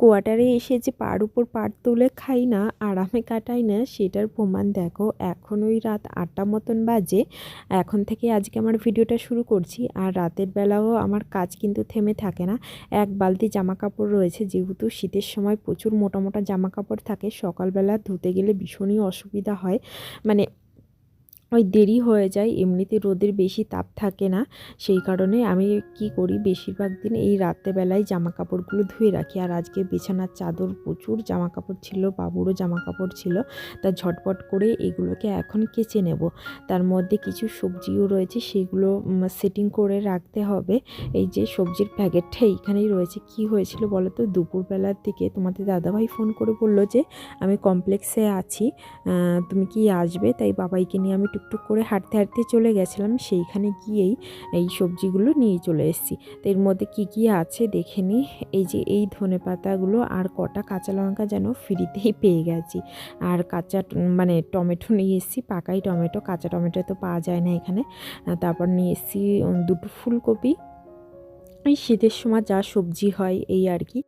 কোয়ার্টারে এসে যে পার উপর পার তুলে খাই না, আরামে কাটাই না, সেটার প্রমাণ দেখো, এখন ওই রাত আটটা মতন বাজে, এখন থেকে আজকে আমার ভিডিওটা শুরু করছি, আর রাতের বেলাও আমার কাজ কিন্তু থেমে থাকে না। এক বালতি জামা কাপড় রয়েছে, যেহেতু শীতের সময় প্রচুর মোটা মোটা জামা কাপড় থাকে, সকালবেলা ধুতে গেলে ভীষণই অসুবিধা হয়। মানে ওই দেরি হয়ে যায়, এমনিতে রোদের বেশি তাপ থাকে না। সেই কারণে আমি কি করি, বেশিরভাগ দিন এই রাত্রেবেলায় জামা কাপড়গুলো ধুয়ে রাখি। আর আজকে বিছানার চাদর প্রচুর জামা কাপড় ছিল, বাবুরও জামা কাপড় ছিল। তা ঝটপট করে এগুলোকে এখন কেচে নেব। তার মধ্যে কিছু সবজিও রয়েছে, সেগুলো সেটিং করে রাখতে হবে। এই যে সবজির প্যাকেটটা এইখানেই রয়েছে। কি হয়েছিল বলো তো দুপুরবেলার দিকে তোমাদের দাদাভাই ফোন করে বলল যে, আমি কমপ্লেক্সে আছি তুমি কি আসবে? তাই বাবাইকে নিয়ে আমি টুকটুক করে হাঁটতে হাঁটতে চলে গেছিলাম, সেইখানে গিয়েই এই সবজিগুলো নিয়ে চলে এসেছি। তো এর মধ্যে কী কী আছে দেখে নিই এই যে এই ধনে পাতাগুলো আর কটা কাঁচা লঙ্কা যেন ফ্রিতেই পেয়ে গেছি। আর কাঁচা মানে টমেটো নিয়ে এসেছি, পাকাই টমেটো, কাঁচা টমেটো তো পাওয়া যায় না এখানে। তারপর নিয়ে এসেছি দুটো ফুলকপি। এই শীতের সময় যা সবজি হয়, এই আর কি।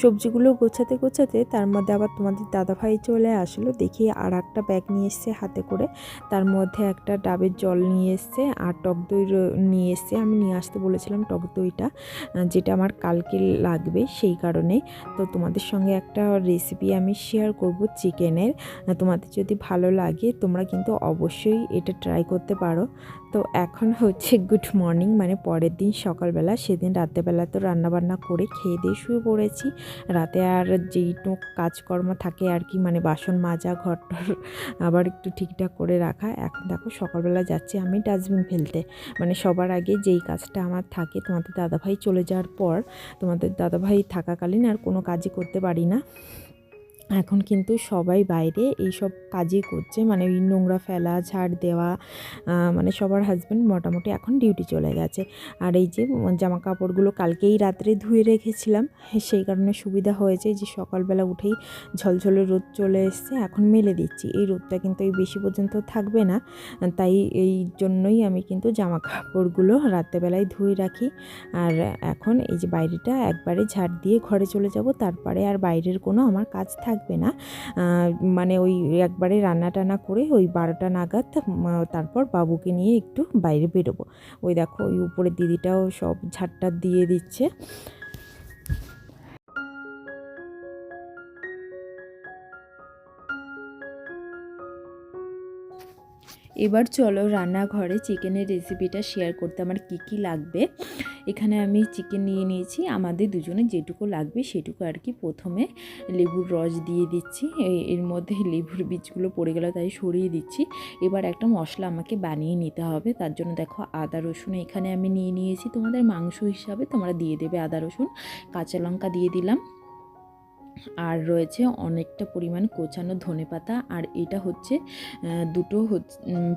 সবজিগুলো গোছাতে গোছাতে তার মধ্যে আবার তোমাদের দাদাভাই চলে আসলো। দেখি আর একটা ব্যাগ নিয়ে এসছে হাতে করে। তার মধ্যে একটা ডাবের জল নিয়ে এসছে আর টক দই নিয়ে এসছে। আমি নিয়ে আসতে বলেছিলাম টক দইটা যেটা আমার কালকে লাগবে সেই কারণে। তো তোমাদের সঙ্গে একটা রেসিপি আমি শেয়ার করব চিকেনের তোমাদের যদি ভালো লাগে তোমরা কিন্তু অবশ্যই এটা ট্রাই করতে পারো। তো এখন হচ্ছে গুড মর্নিং মানে পরের দিন সকালবেলা, সেদিন রাত্রেবেলা তো রান্নাবান্না করে খেয়ে দিয়ে শুয়ে পড়েছি। রাতে আর যেইটুক কাজকর্ম থাকে আর কি মানে বাসন মাজা ঘর আবার একটু ঠিকঠাক করে রাখা। এখন দেখো সকালবেলা যাচ্ছি আমি ডাস্টবিন ফেলতে। মানে সবার আগে যেই কাজটা আমার থাকে, তোমাদের দাদাভাই চলে যাওয়ার পর, তোমাদের দাদাভাই থাকাকালীন আর কোনো কাজই করতে পারি না। এখন কিন্তু সবাই বাইরে এইসব কাজই করছে। মানে ওই নোংরা ফেলা, ঝাড় দেওয়া মানে সবার হাজব্যান্ড মোটামুটি এখন ডিউটি চলে গেছে। আর এই যে জামা কাপড়গুলো কালকেই রাত্রে ধুয়ে রেখেছিলাম, সেই কারণে সুবিধা হয়েছে যে সকালবেলা উঠেই ঝলঝলে রোদ চলে এসছে, এখন মেলে দিচ্ছি। এই রোদটা কিন্তু এই বেশি পর্যন্ত থাকবে না, তাই এই জন্যই আমি কিন্তু জামা কাপড়গুলো রাত্রেবেলায় ধুয়ে রাখি। আর এখন এই যে বাইরেটা একবারে ঝাড় দিয়ে ঘরে চলে যাব, তারপরে আর বাইরের কোনো আমার কাজ থাকে থাকবে না। মানে ওই একবারে রান্না টান্না করে ওই বারোটা নাগাদ তারপর বাবুকে নিয়ে একটু বাইরে বেরোবো। ওই দেখো, ওই উপরে দিদিটাও সব ঝাড়টা দিয়ে দিচ্ছে। এবার চলো রান্নাঘরে চিকেনের রেসিপিটা শেয়ার করতে আমার কি কি লাগবে। এখানে আমি চিকেন নিয়ে নিয়েছি, আমাদের দুজনে যেটুকু লাগবে সেটুকু আর কি। প্রথমে লেবুর রস দিয়ে দিচ্ছি এর মধ্যে লেবুর বীজগুলো পড়ে গেল তাই সরিয়ে দিচ্ছি। এবার একটা মশলা আমাকে বানিয়ে নিতে হবে, তার জন্য দেখো আদা, রসুন এখানে আমি নিয়ে নিয়েছি। তোমাদের মাংস হিসাবে তোমরা দিয়ে দেবে আদা, রসুন, কাঁচা লঙ্কা দিয়ে দিলাম। আর রয়েছে অনেকটা পরিমাণ কোচানো ধনে পাতা, আর এটা হচ্ছে দুটো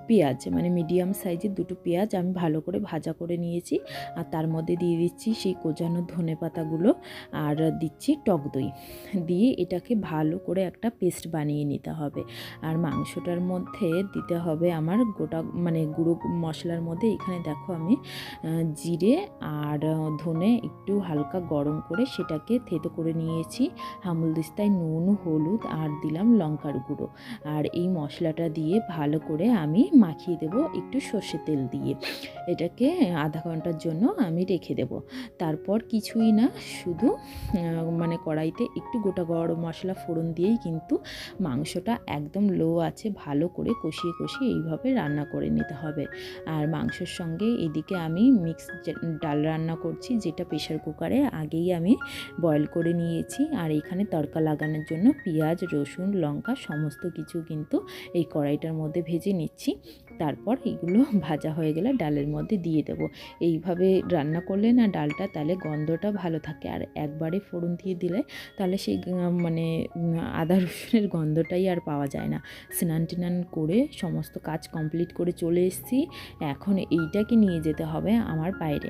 পেঁয়াজ মানে মিডিয়াম সাইজের দুটো পেঁয়াজ আমি ভালো করে ভাজা করে নিয়েছি। আর তার মধ্যে দিয়ে দিচ্ছি সেই কোচানো ধনে পাতাগুলো, আর দিচ্ছি টক দই। দিয়ে এটাকে ভালো করে একটা পেস্ট বানিয়ে নিতে হবে। আর মাংসটার মধ্যে দিতে হবে আমার গোটা মানে গুঁড়ো মশলার মধ্যে। এখানে দেখো আমি জিরে আর ধনে একটু হালকা গরম করে সেটাকে থেতো করে নিয়েছি। দিস্তায় নুন, হলুদ আর দিলাম লঙ্কার গুঁড়ো। আর এই মশলাটা দিয়ে ভালো করে আমি মাখিয়ে দেব একটু সর্ষে তেল দিয়ে। এটাকে আধা ঘণ্টার জন্য আমি রেখে দেব। তারপর কিছুই না, শুধু মানে কড়াইতে একটু গোটা গরম মশলা ফোড়ন দিয়েই কিন্তু মাংসটা একদম লো আছে, ভালো করে কষিয়ে কষিয়ে এইভাবে রান্না করে নিতে হবে। আর মাংসের সঙ্গে এদিকে আমি মিক্স ডাল রান্না করছি, যেটা প্রেশার কুকারে আগেই আমি বয়েল করে নিয়েছি। আর এখানে তড়কা লাগানোর জন্য পেঁয়াজ, রসুন, লঙ্কা সমস্ত কিছু কিন্তু এই কড়াইটার মধ্যে ভেজে নিচ্ছি। তারপর এগুলো ভাজা হয়ে গেলে ডালের মধ্যে দিয়ে দেবো। এইভাবে রান্না করলে না ডালটা তাহলে গন্ধটা ভালো থাকে। আর একবারে ফোড়ন দিয়ে দিলে তাহলে সেই মানে আদা, রসুনের গন্ধটাই আর পাওয়া যায় না। স্নান টিনান করে সমস্ত কাজ কমপ্লিট করে চলে এসেছি। এখন এইটাকে নিয়ে যেতে হবে আমার বাইরে।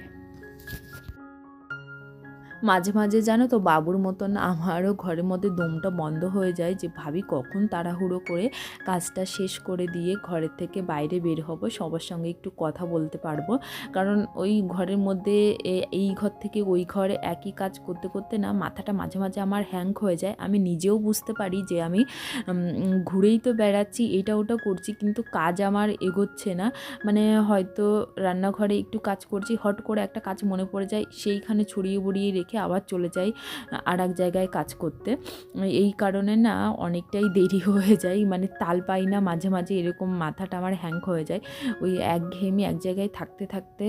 মাঝে মাঝে জানো তো বাবুর মতন আমারও ঘরের মধ্যে দমটা বন্ধ হয়ে যায় যে ভাবি কখন তাড়াহুড়ো করে কাজটা শেষ করে দিয়ে ঘরের থেকে বাইরে বের হব, সবার সঙ্গে একটু কথা বলতে পারব। কারণ ওই ঘরের মধ্যে এই ঘর থেকে ওই ঘরে একই কাজ করতে করতে না মাথাটা মাঝে মাঝে আমার হ্যাং হয়ে যায়। আমি নিজেও বুঝতে পারি যে আমি ঘুরেই তো বেড়াচ্ছি, এটা ওটা করছি কিন্তু কাজ আমার এগোচ্ছে না। মানে হয়তো রান্নাঘরে একটু কাজ করছি, হট করে একটা কাজ মনে পড়ে যায়, সেইখানে ছড়িয়ে বড়িয়ে রেখে আবার চলে যাই আর এক জায়গায় কাজ করতে। এই কারণে না অনেকটাই দেরি হয়ে যায় মানে তাল পাই না, মাঝে মাঝে এরকম মাথাটা আমার হ্যাং হয়ে যায়। ওই একঘেয়েমি এক জায়গায় থাকতে থাকতে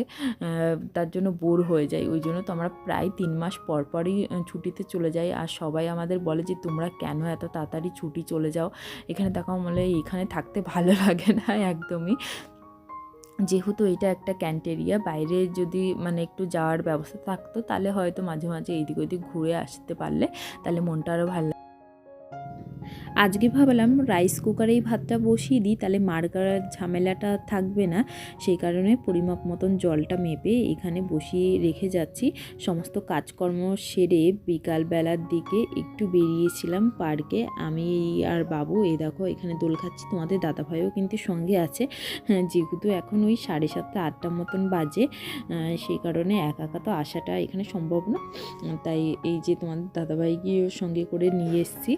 তার জন্য বোর হয়ে যায়। ওই জন্য তো আমরা প্রায় তিন মাস পর পরই ছুটিতে চলে যাই। আর সবাই আমাদের বলে যে, তোমরা কেন এত তাড়াতাড়ি ছুটি চলে যাও? এখানে দেখো বলে এখানে থাকতে ভালো লাগে না, একদমই। যেহেতু এটা একটা ক্যান্টেরিয়া, বাইরে যদি মানে একটু যাওয়ার ব্যবস্থা থাকতো, তাহলে হয়তো মাঝে মাঝে এইদিক ওইদিক ঘুরে আসতে পারলে, তাহলে মনটা আরও ভালো আজকে ভাবলাম রাইস কুকারেই ভাতটা বসিয়ে দিই তাহলে মার করার ঝামেলাটা থাকবে না। সেই কারণে পরিমাপ মতন জলটা মেপে এখানে বসিয়ে রেখে যাচ্ছি। সমস্ত কাজকর্ম সেরে বিকালবেলার দিকে একটু বেরিয়েছিলাম পার্কে আমি আর বাবু এই দেখো এখানে দোল খাচ্ছি তোমাদের দাদাভাইও কিন্তু সঙ্গে আছে। হ্যাঁ, যেহেতু এখন ওই সাড়ে সাতটা আটটার মতন বাজে সেই কারণে একা একা তো আসাটা এখানে সম্ভব না। তাই এই যে তোমাদের দাদাভাইকেও সঙ্গে করে নিয়ে এসেছি।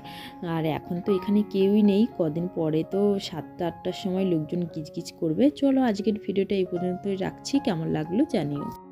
আর এখন তো এখানে কেউই নেই। কদিন পরে তো সাতটা, আটটার সময় লোকজন গিজগিজ করবে। চলো আজকের ভিডিওটা এই পর্যন্তই রাখছি। কেমন লাগল জানিও।